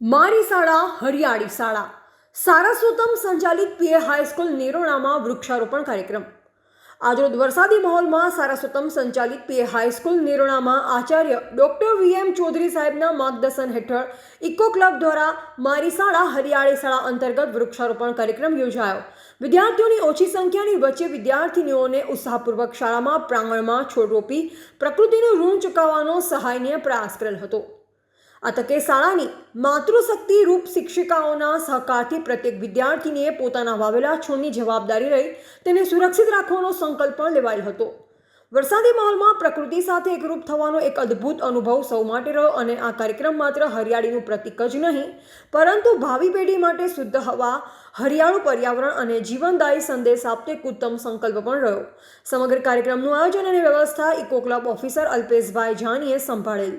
મારી શાળા, હરિયાળી શાળા. સારસ્વતમ સંચાલિત પીએ હાઈસ્કૂલ નિરોણામાં વૃક્ષારોપણ કાર્યક્રમ. આજરોજ વરસાદી માહોલમાં સારસ્વતમ સંચાલિત પીએ હાઈસ્કૂલ નિરોણામાં આચાર્ય ડૉક્ટર વી એમ ચૌધરી સાહેબના માર્ગદર્શન હેઠળ ઇકો ક્લબ દ્વારા મારી શાળા, હરિયાળી શાળા અંતર્ગત વૃક્ષારોપણ કાર્યક્રમ યોજાયો. વિદ્યાર્થીઓની ઓછી સંખ્યાની વચ્ચે વિદ્યાર્થીનીઓને ઉત્સાહપૂર્વક શાળામાં પ્રાંગણમાં છોડ રોપી પ્રકૃતિનું ઋણ ચૂકવવાનો સહાયનીય પ્રયાસ કરેલ હતો. આ શાળાની માતૃશક્તિ રૂપ શિક્ષિકાઓના સહકારથી પ્રત્યેક વિદ્યાર્થીનીએ પોતાના વાવેલા છોડની જવાબદારી રહી તેને સુરક્ષિત રાખવાનો સંકલ્પ પણ લેવાયો હતો. વરસાદી માહોલમાં પ્રકૃતિ સાથે એકરૂપ થવાનો એક અદ્ભુત અનુભવ સૌ માટે રહ્યો અને આ કાર્યક્રમ માત્ર હરિયાળીનું પ્રતીક જ નહીં, પરંતુ ભાવિ પેઢી માટે શુદ્ધ હવા, હરિયાળું પર્યાવરણ અને જીવનદાયી સંદેશ આપતો એક ઉત્તમ સંકલ્પ પણ રહ્યો. સમગ્ર કાર્યક્રમનું આયોજન અને વ્યવસ્થા ઇકો ક્લબ ઓફિસર અલ્પેશભાઈ જાનીએ સંભાળેલ.